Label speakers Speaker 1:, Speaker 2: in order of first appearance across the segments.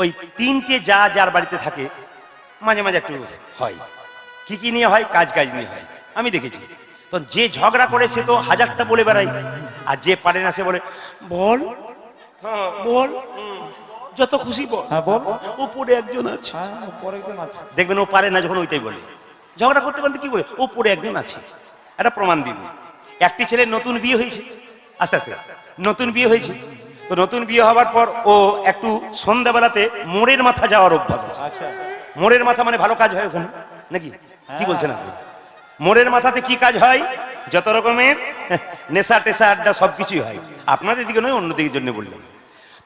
Speaker 1: ওই তিনটে যা যার বাড়িতে থাকে মাঝে মাঝে একটু হয়। কি কি নিয়ে হয় কাজ কাজ নিয়ে হয়। আমি দেখেছি। তো যে ঝগড়া করে সে তো হাজারটা বলে বেড়ায়। আর যে পারে না সে বলে বল বল যত খুশি বল।
Speaker 2: হ্যাঁ
Speaker 1: উপরে একজন আছে।
Speaker 2: হ্যাঁ পরে একজন আছে।
Speaker 1: দেখবেন ও পারে না যখন ওইটাই বলে। ঝগড়া করতে করতে কি বলে? ও পরে একজন আছে। একটা প্রমাণ দিন। একটি ছেলের নতুন বিয়ে হয়েছে। আস্তে আস্তে। নতুন বিয়ে হয়েছে। তো নতুন বিয়ে হওয়ার পর ও একটু সন্ধ্যাবেলাতে মোড়ের মাথা যাওয়ার অভ্যাস আছে।
Speaker 2: আচ্ছা।
Speaker 1: মোড়ের মাথা মানে ভালো কাজ হয় ওখানে নাকি? কি বলছেন আপনি? মোড়ের মাথাতে কি কাজ হয়? যত রকমের নেশা টেশা আড্ডা সব কিছুই হয়। আপনাদের দিকে নয় অন্যদিকের জন্য বললেন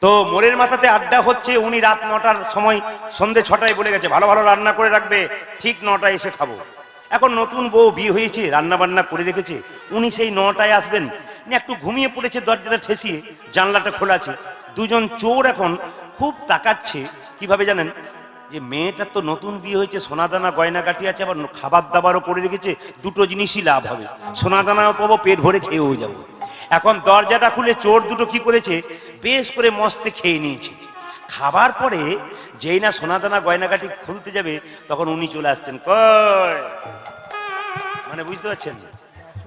Speaker 1: তো মোড়ের মাথাতে আড্ডা হচ্ছে উনি রাত নটার সময় সন্ধে ছটায় বলে গেছে ভালো ভালো রান্না করে রাখবে ঠিক নটায় এসে খাব। এখন নতুন বউ বিয়ে হয়েছে রান্না বান্না করে রেখেছে উনি সেই নটায় আসবেন একটু ঘুমিয়ে পড়েছে, দরজাটা ঠেসিয়ে, জানলাটা খোলা আছে। দুজন চোর এখন খুব তাকাচ্ছে, কীভাবে জানেন? যে মেয়েটার তো নতুন বিয়ে হয়েছে, সোনাদানা গয়না কাটি আছে, আবার খাবার দাবারও করে রেখেছে, দুটো জিনিসই লাভ হবে। সোনাদানাও পাবো, পেট ভরে খেয়েও যাব। এখন দরজাটা খুলে চোর দুটো কি করেছে? বেশ করে মস্তে খেয়ে নিয়েছে। খাবার পরে যেই না সোনাদানা গয়নাকাটি খুলতে যাবে, তখন উনি চলে আসছেন মানে বুঝতে পারছেন?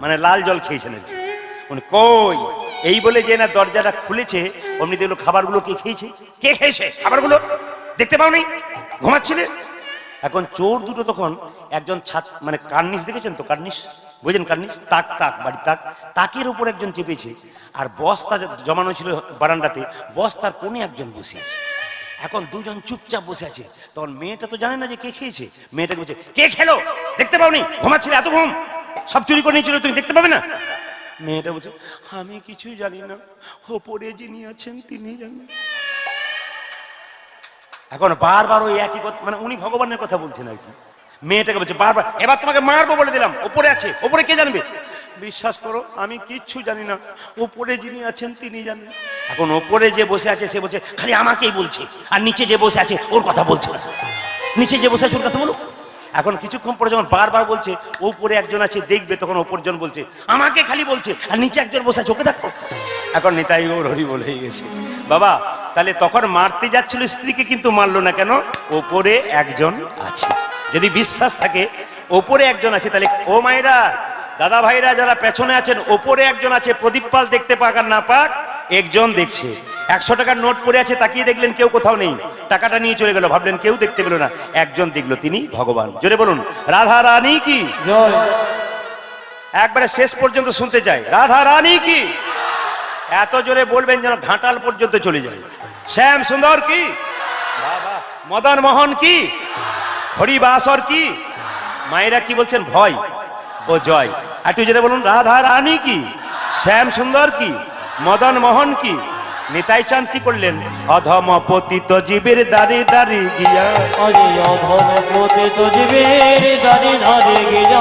Speaker 1: মানে লাল জল খেয়েছেন। উনি কই? এই বলে যে না দরজাটা খুলেছে, অমনি দেখল খাবারগুলো কে খেয়েছে? কে খেয়েছে খাবারগুলো? দেখতে পাওনি? ঘুমাচ্ছিলে? এখন চোর দুটো তখন একজন ছাদ মানে কার্নিশ দেখেছেন তো কার্নিশ বুঝেন কার্নিশ তাক তাক বাড়ি তাক। তাকের উপর একজন চেপেছে, আর বস্তা জমানো ছিল বারান্দাতে বস্তার কোণে একজন বসে আছে। এখন দুজন চুপচাপ বসে আছে। তখন মেয়েটা তো জানে না যে কে খেয়েছে। মেয়েটাকে বলছে, কে খেলো? দেখতে পাওনি? ঘুমাচ্ছিলে? এত ঘুম? সব চুরি করে নিয়েছিল, তুমি দেখতে পাবে না? মেয়েটা বলছে, আমি কিছুই জানি না। ওপরে যিনি আছেন, তিনি জানেন। এখন বারবার ওই একই কথা মানে উনি ভগবানের কথা বলছেন আর কি। মেয়েটাকে বলছে, বারবার, এবার তোমাকে মারবো বলে দিলাম। ওপরে আছে, ওপরে কে জানবে? বিশ্বাস করো, আমি কিচ্ছু জানি না। ওপরে যিনি আছেন, তিনি জানেন। এখন ওপরে যে বসে আছে, সে বলছে, খালি আমাকেই বলছে। আর নিচে যে বসে আছে, ওর কথা বলছে। নিচে যে বসে আছে, ওর কথা বলো। এখন কিছুক্ষণ পরে যখন বারবার বলছে, ওপরে একজন আছে, দেখবে, তখন ওপরজন বলছে, আমাকে খালি বলছে, আর নিচে একজন বসে ওকে দেখো। এখন নিতাই ওর হরি বলে গেছে, বাবা, তাহলে তখন মারতে যাচ্ছিল স্ত্রীকে, কিন্তু মারলো না কেন? ওপরে একজন আছে। যদি বিশ্বাস থাকে, ওপরে একজন আছে, তাহলে, ও মায়েরা, দাদা ভাইরা যারা পেছনে আছেন, ওপরে একজন আছে, প্রদীপ পাল দেখতে পাক আর না পাক একজন দেখছে। একশো টাকার নোট পড়ে আছে তাকিয়ে দেখলেন কেউ কোথাও নেই। টাকাটা নিয়ে চলে গেল ভাবলেন কেউ দেখতে পেল না। একজন দেখল তিনি ভগবান। জোরে বলুন রাধা রানী কি?
Speaker 2: জয়।
Speaker 1: একবারে শেষ পর্যন্ত শুনতে চাই। রাধা রানী কি? এত জোরে বলবেন যেন ঘাটাল পর্যন্ত চলে যায়। শ্যাম সুন্দর কি? মদন মোহন কি? হরিবাসর কি? মায়েরা কি বলছেন? ভয়। ও জয়। একটু জোরে বলুন রাধা রানী কি? শ্যাম সুন্দর কি? মদন মোহন কি? নিতাই চাঁদ কি করলেন? অধম পতিত জীবের দাঁড়ি দাঁড়ি গিয়া।
Speaker 2: অধম পতিত জীবের দাঁড়ি ধারে গিয়া।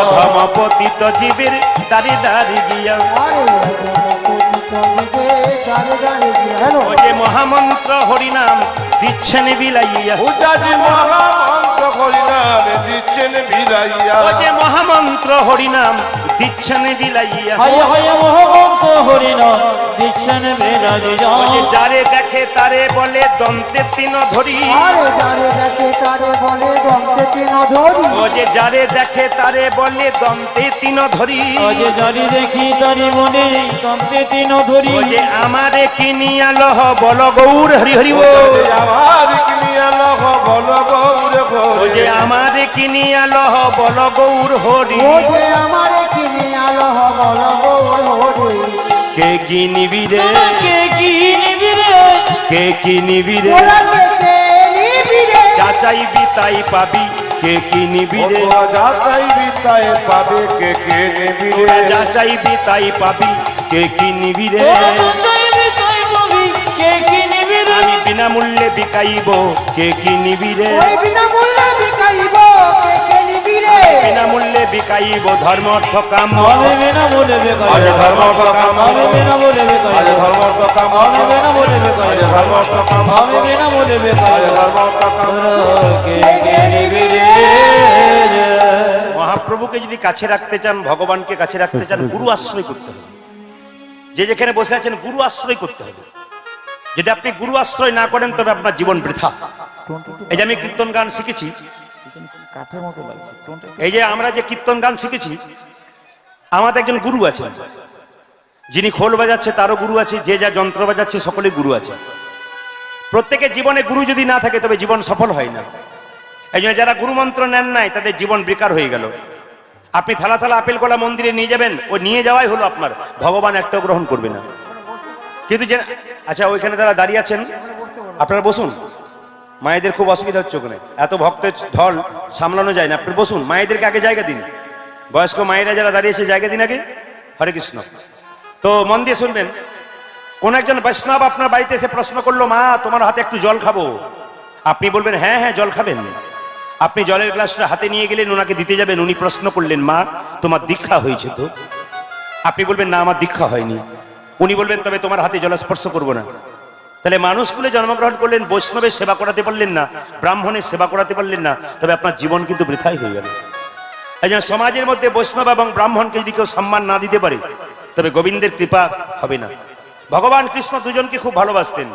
Speaker 1: অধম পতিত জীবের দাঁড়ি দাঁড়ি গিয়া। ও যে মহামন্ত্র হরিনাম দিচ্ছেন বিলাইয়া।
Speaker 3: উজাজি মহামন্ত্র হরিনাম দিচ্ছেন বিদাইয়া
Speaker 1: ও যে মহামন্ত্র হরিনাম দিচ্ছেন বিলাইয়া
Speaker 2: হায় হায় মহামন্ত হরিণ দিচ্ছেন বেরাজি
Speaker 1: যারে দেখে তারে বলে দন্তে তিন ধরি।
Speaker 4: আরে যারে দেখে তারে বলে দন্তে তিন ধরি।
Speaker 1: ও যে যারে দেখে তারে বলে দন্তে তিন ধরি।
Speaker 2: আজ জারি দেখি তারি মনে তন্তে তিন ধরি।
Speaker 1: ও যে আমারে কিনিয়া লহ বল গৌর হরি হরি ও
Speaker 3: আমার কিনিয়া লহ বল গৌর
Speaker 1: ও যে আমারে কিনিয়া লহ বল গৌর হরি।
Speaker 4: ও যে আমারে কিনে আলো বল গৌর হরি।
Speaker 1: কে কিনিবি রে?
Speaker 2: কে কি নিবি রে?
Speaker 1: কে কিনিবি রে?
Speaker 4: ওলাকে কে নিবি রে?
Speaker 1: যাচাইবি তাই পাবি কে কিনিবি রে?
Speaker 3: যাতাই বিতায় পাবে কে কে নেবি
Speaker 1: তোরা
Speaker 3: রে?
Speaker 1: যা চাইবি তাই পাবি কে কি নিবি রে? আমি বিনামূল্যে বিকাইব কে কি নিবি রে?
Speaker 4: ওই বিকাইব
Speaker 1: ধর্ম অর্থ কাম।
Speaker 2: বলে
Speaker 3: আজ ধর্ম কাম।
Speaker 2: বলে
Speaker 3: আজ ধর্ম কাম।
Speaker 2: বলে
Speaker 3: আজ ধর্ম কাম।
Speaker 2: আমি বিনা বলে বেকার
Speaker 3: আজ ধর্ম কাম।
Speaker 2: কে কে নিবি
Speaker 1: মহাপ্রভুকে যদি কাছে রাখতে চান ভগবানকে কাছে রাখতে চান গুরু আশ্রয় করতে হবে। যে যেখানে বসে আছেন গুরু আশ্রয় করতে হবে। যদি আপনি গুরু আশ্রয় না করেন তবে আপনার জীবন বৃথা। এই যে আমি কীর্তন গান শিখেছি
Speaker 2: কাঠের মতো লাগছে
Speaker 1: এই যে আমরা যে কীর্তন গান শিখেছি, আমাদের একজন গুরু আছে যিনি খোল বাজাচ্ছে, তারও গুরু আছে, যে যা যন্ত্র বাজাচ্ছে সকলে গুরু আছে। প্রত্যেকের জীবনে গুরু যদি না থাকে, তবে জীবন সফল হয় না। এই জন্য যারা গুরু মন্ত্র নেন নাই, তাদের জীবন বেকার হয়ে গেল। আপনি থালা থালা আপেল কলা মন্দিরে নিয়ে যাবেন, ও নিয়ে যাওয়াই হলো আপনার। ভগবান একটাও গ্রহণ করবে না। কিন্তু যে আচ্ছা ওইখানে তারা দাঁড়িয়ে আছেন। আপনারা বসুন। মায়েদের খুব অসুবিধা হচ্ছে ওখানে। এত ভক্তের ঢল সামলানো যায় না। আপনি বসুন, মায়েদেরকে আগে জায়গা দিন। বয়স্ক মায়েরা যারা দাঁড়িয়েছে জায়গা দিন আগে। হরে কৃষ্ণ। তো মন দিয়ে শুনবেন, কোন একজন বৈষ্ণব আপনার বাড়িতে এসে প্রশ্ন করল, মা, তোমার হাতে একটু জল খাব? আপনি বলবেন হ্যাঁ হ্যাঁ জল খাবেন। আপনি জলের গ্লাসটা হাতে নিয়ে গেলেন, ওনাকে দিতে যাবেন, উনি প্রশ্ন করলেন, মা, তোমার দীক্ষা হয়েছে তো? আপনি বলবেন, না, আমার দীক্ষা হয়নি। উনি বলবেন, তবে তোমার হাতে জল স্পর্শ করব না। তাহলে মানুষগুলো জন্মগ্রহণ করলেন, বৈষ্ণবের সেবা করাতে পারলেন না, ব্রাহ্মণের সেবা করাতে পারলেন না, তবে আপনার জীবন কিন্তু বৃথাই হয়ে গেল একজন সমাজের মধ্যে বৈষ্ণব এবং ব্রাহ্মণকে যদি কেউ সম্মান না দিতে পারে, তবে গোবিন্দের কৃপা হবে না। ভগবান কৃষ্ণ দুজনকে খুব ভালোবাসতেন,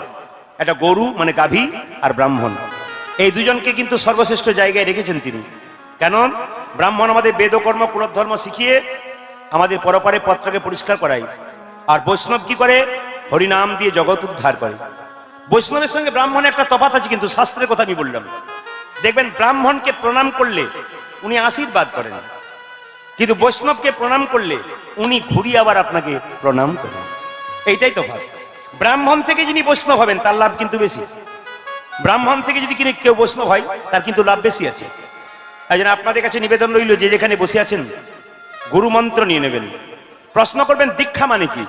Speaker 1: একটা গরু মানে গাভী আর ব্রাহ্মণ। এই দুজনকে কিন্তু সর্বশ্রেষ্ঠ জায়গায় রেখেছেন তিনি। কেন? ব্রাহ্মণ আমাদের বেদকর্ম কুলধর্ম শিখিয়ে আমাদের পরপারে পত্রকে পরিষ্কার করায়। আর বৈষ্ণব কি করে? হরিনাম দিয়ে জগৎ উদ্ধার করে। বৈষ্ণবের সঙ্গে ব্রাহ্মণের একটা তফাৎ আছে, কিন্তু শাস্ত্রের কথা আমি বললাম। দেখবেন, ব্রাহ্মণকে প্রণাম করলে উনি আশীর্বাদ করেন। কিন্তু বৈষ্ণবকে প্রণাম করলে উনি ঘুরিয়ে আবার আপনাকে প্রণাম করেন। এইটাই তো ভাব ব্রাহ্মণ থেকে যিনি বৈষ্ণব হবেন, তার লাভ কিন্তু বেশি। ব্রাহ্মণ থেকে যদি কিনে কেউ বৈষ্ণব হয়, তার কিন্তু লাভ বেশি আছে। এই জন্য আপনাদের কাছে নিবেদন রইল, যে যেখানে বসে আছেন গুরু মন্ত্র নিয়ে নেবেন। প্রশ্ন করবেন, দীক্ষা মানে কি?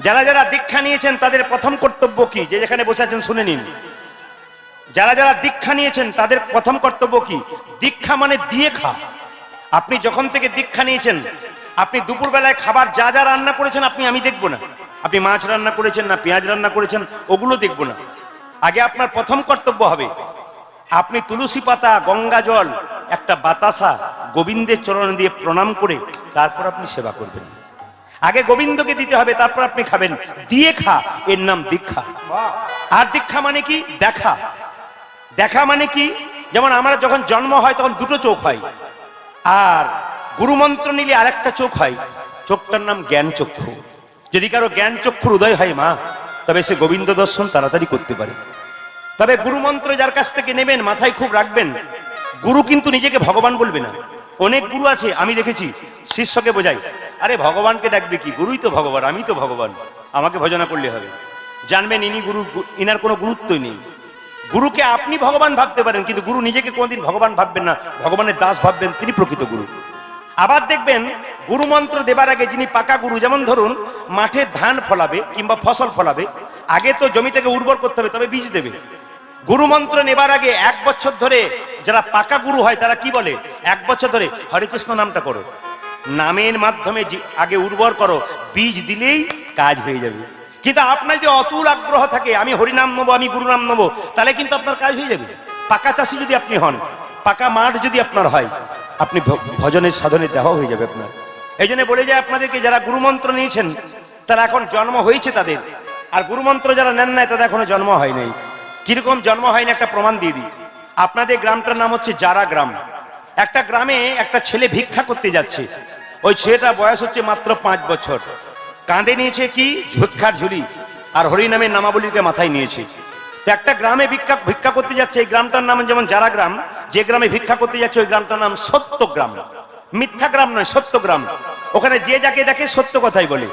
Speaker 1: যারা যারা দীক্ষা নিয়েছেন, তাদের প্রথম কর্তব্য কি? যে যেখানে বসে আছেন, শুনে নিন। যারা যারা দীক্ষা নিয়েছেন, তাদের প্রথম কর্তব্য কি? দীক্ষা মানে দিয়ে খা। আপনি যখন থেকে দীক্ষা নিয়েছেন, আপনি দুপুরবেলায় খাবার যা যা রান্না করেছেন, আপনি আমি দেখব না। আপনি মাছ রান্না করেছেন না, পেঁয়াজ রান্না করেছেন, ওগুলো দেখব না। আগে আপনার প্রথম কর্তব্য হবে, আপনি তুলসী পাতা, গঙ্গা জল, একটা বাতাসা, গোবিন্দের চরণ দিয়ে প্রণাম করে, তারপর আপনি সেবা করবেন। আগে গোবিন্দকে দিতে হবে, তারপর আপনি খাবেন। দিয়ে খা, এর নাম দীক্ষা। আর দীক্ষা মানে কি? দেখা। দেখা মানে কি? যেমন আমরা যখন জন্ম হয়, তখন দুটো চোখ হয়। আর গুরুমন্ত্র নিলে আরেকটা চোখ হয়। চোখটার নাম জ্ঞান চক্ষু। যদি কারও জ্ঞান চক্ষুর উদয় হয়, মা, তবে সে গোবিন্দ দর্শন তাড়াতাড়ি করতে পারে। তবে গুরুমন্ত্র যার কাছ থেকে নেবেন, মাথায় খুব রাখবেন। গুরু কিন্তু নিজেকে ভগবান বলবে না। অনেক গুরু আছে, আমি দেখেছি, শিষ্যকে বোঝাই। আরে ভগবানকে ডাকবে কি? গুরুই তো ভগবান, আমি তো ভগবান। আমাকে ভজনা করলে হবে। জানবেন ইনি গুরু, ইনার কোনো গুরুত্বই নেই। গুরুকে আপনি ভগবান ভাবতে পারেন, কিন্তু গুরু নিজেকে কোনোদিন ভগবান ভাববেন না, ভগবানের দাস ভাববেন, তিনি প্রকৃত গুরু। আবার দেখবেন, গুরু মন্ত্র দেবার আগে যিনি পাকা গুরু, যেমন ধরুন, মাঠে ধান ফলাবে কিংবা ফসল ফলাবে, আগে তো জমিটাকে উর্বর করতে হবে, তবে বীজ দেবে। গুরু মন্ত্র নেবার আগে এক বছর ধরে যারা পাকা গুরু হয়, তারা কি বলে? এক বছর ধরে হরে কৃষ্ণ নামটা করো। নামের মাধ্যমে আগে উর্বর করো, বীজ দিলেই কাজ হয়ে যাবে। কিন্তু আপনার যদি অতুল আগ্রহ থাকে, আমি হরিনাম নেব, আমি গুরু নাম নেব, তাহলে কিন্তু আপনার কাজ হয়ে যাবে। পাকা চাষি যদি আপনি হন, পাকা মাঠ যদি আপনার হয়, আপনি ভজনের সাধনে দেওয়া হয়ে যাবে আপনার। এই জন্য বলে যায় আপনাদেরকে, যারা গুরুমন্ত্র নিয়েছেন, তারা এখন জন্ম হয়েছে তাদের। আর গুরুমন্ত্র যারা নেন নাই, তাদের এখনও জন্ম হয় নাই। কীরকম জন্ম হয়নি একটা প্রমাণ দিয়ে দিই। আপনাদের গ্রামটার নাম হচ্ছে জারা গ্রাম। একটা গ্রামে একটা ছেলে ভিক্ষা করতে যাচ্ছে। ওই ছেলেটার বয়স হচ্ছে মাত্র পাঁচ বছর। কাঁধে নিয়েছে কি? ঝুক্ষার ঝুলি আর হরিনামের নামাবলীকে মাথায় নিয়েছে। তো একটা গ্রামে ভিক্ষা ভিক্ষা করতে যাচ্ছে, এই গ্রামটার নাম যেমন যারা গ্রাম, যে গ্রামে ভিক্ষা করতে যাচ্ছে, ওই গ্রামটার নাম সত্য গ্রাম। মিথ্যা গ্রাম নয়, সত্য গ্রাম। ওখানে যে যাকে দেখে সত্য কথাই বলে।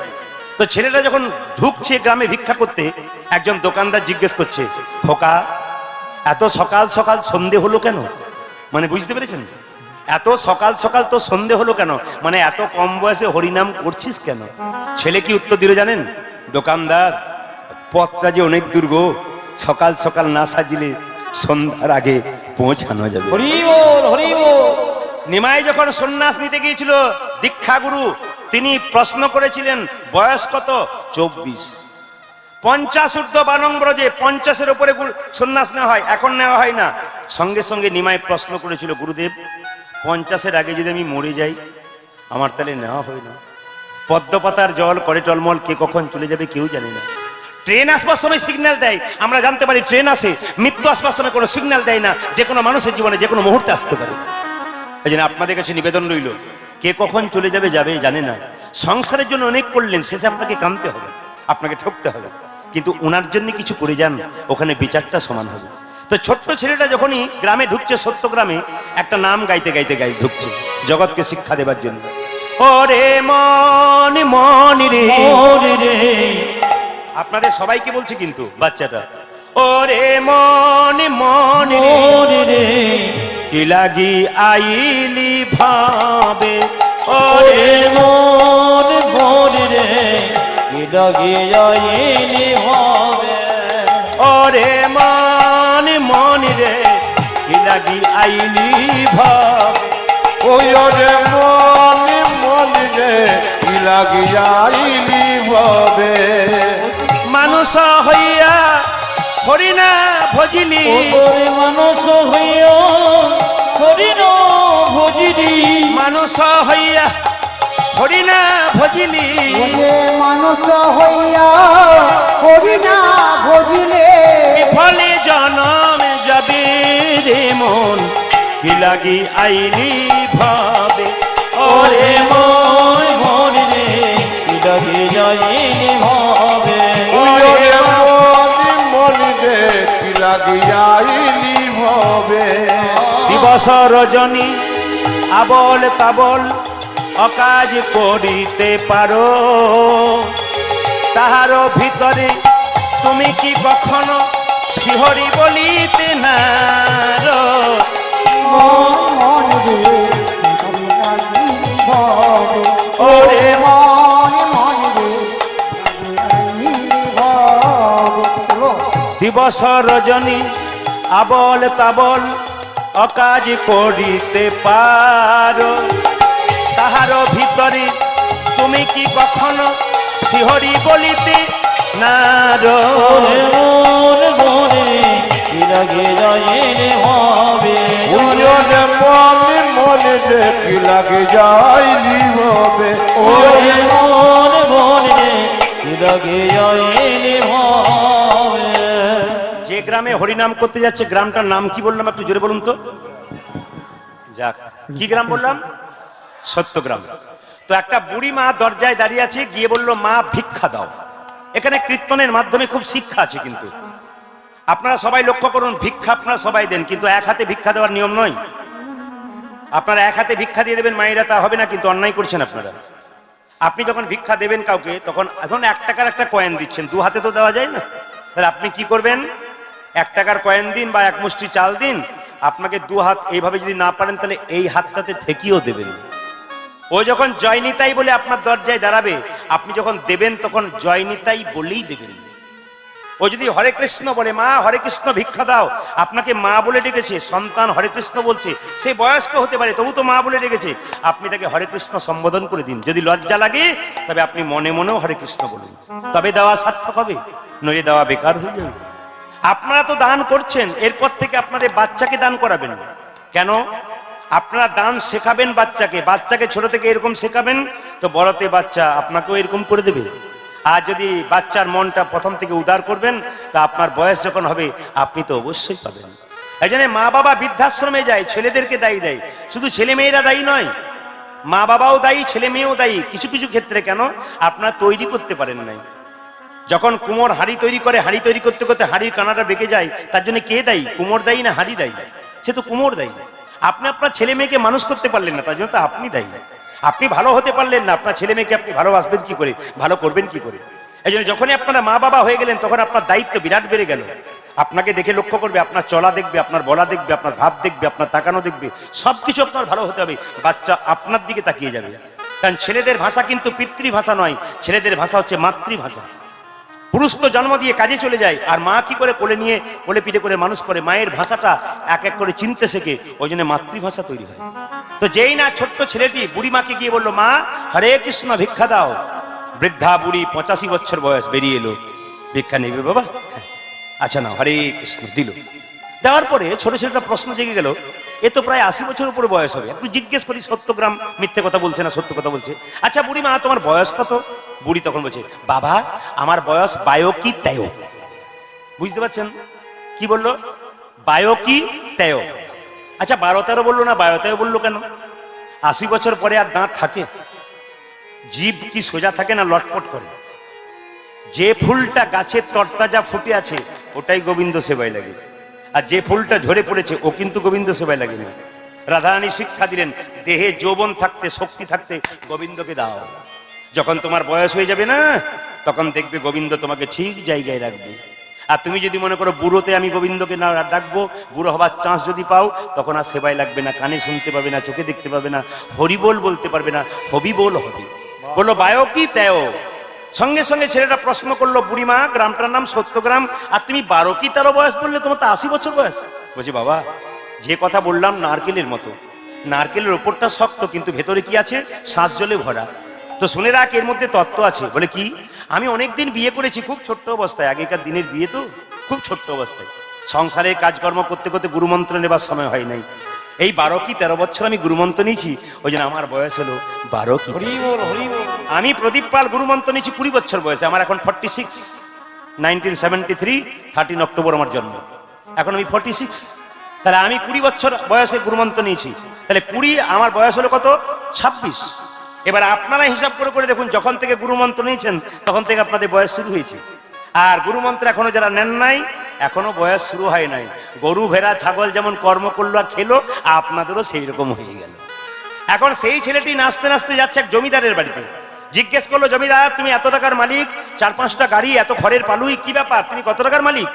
Speaker 1: তো ছেলেটা যখন ঢুকছে গ্রামে ভিক্ষা করতে, একজন দোকানদার জিজ্ঞেস করছে খোকা এত সকাল সকাল সন্ধে হলো কেন? মানে বুঝতে পেরেছেন? এত সকাল সকাল তো সন্ধে হলো কেন? মানে এত কম বয়সে হরিনাম করছিস কেন? ছেলে কি উত্তর দিল জানেন? দোকানদার পথটা যে অনেক দুর্গ সকাল সকাল না সাজিলে সন্ধ্যার আগে পৌঁছানো যাবে। নিমাই যখন সন্ন্যাস নিতে গিয়েছিল দীক্ষাগুরু তিনি প্রশ্ন করেছিলেন বয়স কত? চব্বিশ। পঞ্চাশ ঊর্ধ্ব বানং ব্রজে পঞ্চাশের উপরে গুরু- সন্ন্যাস নেওয়া হয় এখন নেওয়া হয় না। সঙ্গে সঙ্গে নিমাই প্রশ্ন করেছিল গুরুদেব পঞ্চাশের আগে যদি আমি মরে যাই, আমার তাহলে নেওয়া হয় না। পদ্মপাতার জল, করে টলমল, কে কখন চলে যাবে কেউ জানে না। ট্রেন আসবার সময় সিগন্যাল দেয়, আমরা জানতে পারি ট্রেন আসে, মৃত্যু আসবার সময় কোনো সিগন্যাল দেয় না, যে কোনো মানুষের জীবনে, যে কোনো মুহূর্তে আসতে পারে। এই জন্য আপনাদের কাছে নিবেদন রইল, কে কখন চলে যাবে যাবে, জানে না। সংসারের জন্য অনেক করলেন, শেষে আপনাকে কামতে হবে, আপনাকে ঠকতে হবে। কিন্তু ওনার জন্য কিছু করে যান, ওখানে বিচারটা সমান হবে। তো ছোট্ট ছেলেটা যখনই গ্রামে ঢুকছে সত্য গ্রামে একটা নাম গাইতে গাইতে গাই ঢুকছে জগৎকে শিক্ষা দেবার জন্য। ওরে মন মনি রে।
Speaker 2: রে।
Speaker 1: আপনাদের সবাইকে বলছি কিন্তু বাচ্চাটা। ওরে মন মনি রে।
Speaker 2: মনি রে।
Speaker 1: কি লাগি আইলি ভাবে?
Speaker 2: ওরে
Speaker 1: ওরে
Speaker 2: মন রে। কি লাগে যাইনি হবে
Speaker 1: লাগি আইলি ভাবে।
Speaker 3: ওই রে মনি মনি রে কি লাগিয়াইলি ভাবে।
Speaker 1: মানুষ হইয়া হরিণা ভজিলি।
Speaker 2: মানুষ হইয়া হরিণ ভজিরি
Speaker 1: মানুষ হইয়া হরিণা ভজিলি।
Speaker 4: মানুষ হইয়া না ভজিলে।
Speaker 1: ফলে জনম যাবে রে মন কি লাগি আইলি ভাবে?
Speaker 2: ওরে মন মনি রে কি লাগে যাইনি হবে
Speaker 3: ওই রে মনি মনি রে কি লাগিয়াইলি ভাবে?
Speaker 1: দিবস রজনী আবল তাবল অকাজ করিতে পারো। তাহার ভিতরে তুমি কি কখনো শিহরি বলিতে না ওরে দিবস রজনী আবল তাবল অকাজ করিতে পারো। তাহার ভিতরে তুমি কি কখনো শিহরি বলিতে না
Speaker 2: কি লাগে যাইনি হবে।
Speaker 3: ওই রে মনি মনি রে কি লাগিয়াইলি ভাবে
Speaker 2: ওরে মন মনি লাগে যাইনি হবে।
Speaker 1: যে গ্রামে হরিনাম করতে যাচ্ছে গ্রামটার নাম কি বললাম একটু জোরে বলুন তো? যাক কি গ্রাম বললাম? সত্যগ্রাম। তো একটা বুড়ি মা দরজায় দাঁড়িয়ে আছে গিয়ে বলল মা ভিক্ষা দাও। এখানে কীর্তনের মাধ্যমে খুব শিক্ষা আছে কিন্তু। আপনারা সবাই লক্ষ্য করুন, ভিক্ষা আপনারা সবাই দেন, কিন্তু এক হাতে ভিক্ষা দেওয়ার নিয়ম নয়। আপনারা এক হাতে ভিক্ষা দিয়ে দেবেন, মায়েরা তা হবে না, কিন্তু অন্যায় করছেন আপনারা। আপনি যখন ভিক্ষা দেবেন কাউকে, তখন এখন এক টাকার একটা কয়েন দিচ্ছেন, দু হাতে তো দেওয়া যায় না। তাহলে আপনি কি করবেন? এক টাকার কয়েন দিন বা এক মুষ্টি চাল দিন, আপনাকে দু হাত এইভাবে যদি না পারেন, তাহলে এই হাতটাতে ঠেকিয়েও দেবেন। ও যখন জয়নিতাই বলে আপনার দরজায় দাঁড়াবে, আপনি যখন দেবেন, তখন জয়নিতাই বলেই দেবেন। ও যদি হরে কৃষ্ণ বলে, মা, হরে কৃষ্ণ, ভিক্ষা দাও। আপনাকে মা বলে ডেকেছে, সন্তান হরে কৃষ্ণ বলছে। সে বয়স্ক হতে পারে, তবু তো মা বলে ডেকেছে। আপনি তাকে হরে কৃষ্ণ সম্বোধন করে দিন। যদি লজ্জা লাগে, তবে আপনি মনে মনেও হরে কৃষ্ণ বলুন। তবে দেওয়া সার্থক হবে, নইলে দেওয়া বেকার হয়ে যাবে। আপনারা তো দান করছেন, এরপর থেকে আপনাদের বাচ্চাকে দান করাবেন। কেন? আপনারা দান শেখাবেন বাচ্চাকে। বাচ্চাকে ছোট থেকে এরকম শেখাবেন, তো বড়তে বাচ্চা আপনাকেও এরকম করে দেবে। আর যদি বাচ্চার মনটা প্রথম থেকে উদার করবেন, তা আপনার বয়স যখন হবে, আপনি তো অবশ্যই পাবেন। এই জন্য মা বাবা বৃদ্ধাশ্রমে যায়, ছেলেদেরকে দায়ী দেয়। শুধু ছেলে মেয়েরা দায়ী নয় মা বাবাও দায়ী ছেলে মেয়েও দায়ী। কিছু কিছু ক্ষেত্রে কেন? আপনারা তৈরি করতে পারেন নাই। যখন কুমোর হাড়ি তৈরি করে, হাড়ি তৈরি করতে করতে হাড়ির কানাটা বেঁকে যায়, তার জন্য কে দায়ী? কুমোর দায়ী না হাড়ি দায়ী? সে তো কুমোর দায়ী। আপনি আপনার ছেলে মেয়েকে মানুষ করতে পারলেন না, তার জন্য তো আপনি দায়ী। আপনি ভালো হতে পারলেন না, আপনার ছেলে মেয়েকে আপনি ভালোবাসবেন কি করে? ভালো করবেন কি করে? এই জন্য যখনই আপনারা মা বাবা হয়ে গেলেন, তখন আপনার দায়িত্ব বিরাট বেড়ে গেল। আপনাকে দেখে লক্ষ্য করবে, আপনার চলা দেখবে, আপনার বলা দেখবে, আপনার ভাব দেখবে, আপনার তাকানো দেখবে, সবকিছু আপনার ভালো হতে হবে, বাচ্চা আপনার দিকে তাকিয়ে যাবে। কারণ ছেলেদের ভাষা কিন্তু পিতৃভাষা নয়, ছেলেদের ভাষা হচ্ছে মাতৃভাষা। পুরুষ তো জন্ম দিয়ে কাজে চলে যায়। আর মা কি করে কোলে নিয়ে, কোলে পিঠে করে মানুষ করে? মায়ের ভাষাটা এক এক করে চিনতে শেখে। ওই জন্য মাতৃভাষা তৈরি হয়। তো যেই না ছোট্ট ছেলেটি বুড়ি মাকে গিয়ে বলল, মা, হরে কৃষ্ণ, ভিক্ষা দাও। বৃদ্ধা বুড়ি পঁচাশি বছর বয়স বেরিয়ে এলো। ভিক্ষা নেবে বাবা? হ্যাঁ। আচ্ছা না হরে কৃষ্ণ। দিল। দেওয়ার পরে ছোট ছেলেটা প্রশ্ন জেগে গেল এ তো প্রায় আশি বছর উপরে বয়স হবে। একটু জিজ্ঞেস করি সত্যগ্রাম মিথ্যে কথা বলছে না সত্য কথা বলছে? আচ্ছা বুড়ি মা তোমার বয়স কত? বুড়ি তখন বলছে, বাবা, আমার বয়স বায়ো কি তেয়। বুঝতে পারছেন? কি বলল? বায়ো কি তেয়। আচ্ছা বারো তেরো বলল না বায়ো তেরো বলল কেন? আশি বছর পরে আর দাঁত থাকে। জীব কি সোজা থাকে না লটপট করে? যে ফুলটা গাছের তরতাজা ফুটে আছে, ওটাই গোবিন্দ সেবায় লাগে। আর যে ফুলটা ঝরে পড়েছে, ও কিন্তু গোবিন্দ সেবায় লাগে না রাধারানী শিক্ষা দিলেন, দেহে যৌবন থাকতে, শক্তি থাকতে গোবিন্দকে দাও। যখন তোমার বয়স হয়ে যাবে না, তখন দেখবে গোবিন্দ তোমাকে ঠিক জায়গায় রাখবে। আর তুমি যদি মনে করো বুড়োতে আমি গোবিন্দকে না ডাকবো, বুড়ো হবার চান্স যদি পাও, তখন আর সেবায় লাগবে না, কানে শুনতে পাবে না, চোখে দেখতে পাবে না, হরিবোল বলতে পারবে না, হবিবোল হবে। বলল বায়ো কি তেও সঙ্গে সঙ্গে ছেলেটা প্রশ্ন করল, বুড়িমা, গ্রামটার নাম সত্যগ্রাম, আর তুমি বারো কি তেরো বয়স বললে? তোমার তো আশি বছর বয়স। বলছি, বাবা, যে কথা বললাম নারকেলের মতো। নারকেলের ওপরটা শক্ত, কিন্তু ভেতরে কি আছে? শ্বাস জলে ভরা। তো শুনে রাখ, এর মধ্যে তত্ত্ব আছে। বলে, কি? আমি অনেকদিন বিয়ে করেছি খুব ছোট্ট অবস্থায়। আগেকার দিনের বিয়ে তো খুব ছোট্ট অবস্থায়। সংসারের কাজকর্ম করতে করতে গুরুমন্ত্র নেবার সময় হয় নাই। এই বারো কি তেরো বছর আমি গুরুমন্ত্র নিয়েছি? ওই জন্য আমার বয়স হলো বারো কি আমি প্রদীপ পাল গুরুমন্ত্র নিয়েছি কুড়ি বছর বয়সে। আমার এখন forty six nineteen seventy three thirteen October আমার জন্ম। এখন আমি ফর্টি সিক্স তাহলে আমি কুড়ি বছর বয়সে গুরুমন্ত্র নিয়েছি। তাহলে কুড়ি আমার বয়স হলো কত? ছাব্বিশ। এবার আপনারা হিসাব করে করে দেখুন যখন থেকে গুরুমন্ত্র নিয়েছেন তখন থেকে আপনাদের বয়স শুরু হয়েছে। আর গুরুমন্ত্র এখনও যারা নেন নাই এখনও বয়স শুরু হয় নাই। গরু, ভেড়া, ছাগল যেমন কর্ম করল আর খেলো, আপনাদেরও সেই রকম হয়ে গেল। এখন সেই ছেলেটি নাচতে নাচতে যাচ্ছে এক জমিদারের বাড়িতে। জিজ্ঞেস করল, জমিদার, তুমি এত টাকার মালিক? চার পাঁচটা গাড়ি, এত খড়ের পালুই, কি ব্যাপার? তুমি কত টাকার মালিক?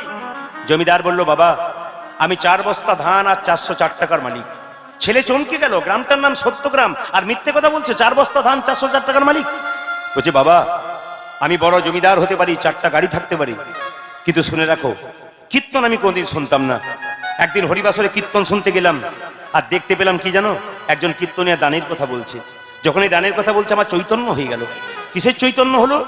Speaker 1: জমিদার বলল, বাবা, আমি চার বস্তা ধান আর চারশো চার টাকার মালিক। ছেলে চমকে গেল, গ্রামটার নাম সত্যগ্রাম, আর মিথ্যে কথা বলছে, চার বস্তা ধান, চারশো চার টাকার মালিক? বলছে, বাবা, আমি বড় জমিদার হতে পারি, চারটা গাড়ি থাকতে পারি। কিন্তু শুনে রাখো কীর্তন আমি কোনদিন শুনতাম না। একদিন হরিবাসরে কীর্তন শুনতে গেলাম আর দেখতে পেলাম কি জানো একজন কীর্তনিয়া দানের কথা বলছে। যখন এই দানের কথা বলছে আমার চৈতন্য হয়ে গেল। কিসের চৈতন্য হলো?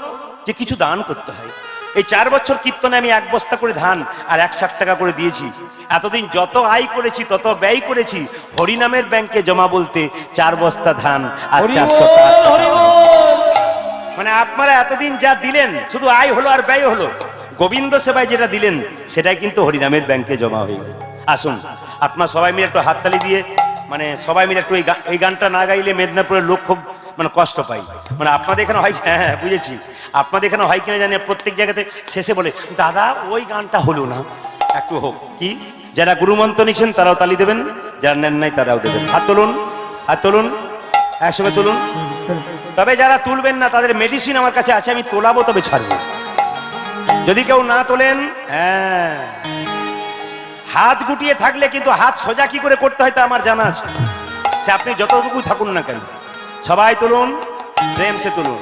Speaker 1: যে কিছু দান করতে হয়। এই চার বছর কীর্তনে আমি এক বস্তা করে ধান আর এক ষাট টাকা করে দিয়েছি। এতদিন যত আয় করেছি তত ব্যয় করেছি হরিনামের ব্যাংকে জমা বলতে চার বস্তা ধান আর চারশো মানে আপনারা এতদিন যা দিলেন শুধু আয় হলো আর ব্যয় হলো। গোবিন্দ সেবায় যেটা দিলেন, সেটাই কিন্তু হরিনামের ব্যাংকে জমা হয়ে গেল। আসুন, আপনার সবাই মিলে একটু হাততালি দিয়ে মানে সবাই মিলে একটু এই গানটা না গাইলে মেদিনীপুরের লোক খুব মানে কষ্ট পাই মানে আপনাদের এখানে হয় হ্যাঁ হ্যাঁ বুঝেছি। আপনাদের এখানে হয় কিনা জানি প্রত্যেক জায়গাতে শেষে বলে, দাদা, ওই গানটা হলো না। একটু হোক, কি? যারা গুরুমন্ত্র নিচ্ছেন, তারাও তালি দেবেন, যারা নেন নাই, তারাও দেবেন। হাত তুলুন হাত তুলুন, একসঙ্গে তুলুন। তবে যারা তুলবেন না, তাদের মেডিসিন আমার কাছে আছে, আমি তোলাবো, তবে ছাড়বো। যদি কেউ না তোলেন হ্যাঁ। হাত গুটিয়ে থাকলে কিন্তু হাত সোজা কি করে করতে হয় তা আমার জানা আছে। সে আপনি যতটুকুই থাকুন না কেন, সবাই তুলুন, প্রেম সে তুলুন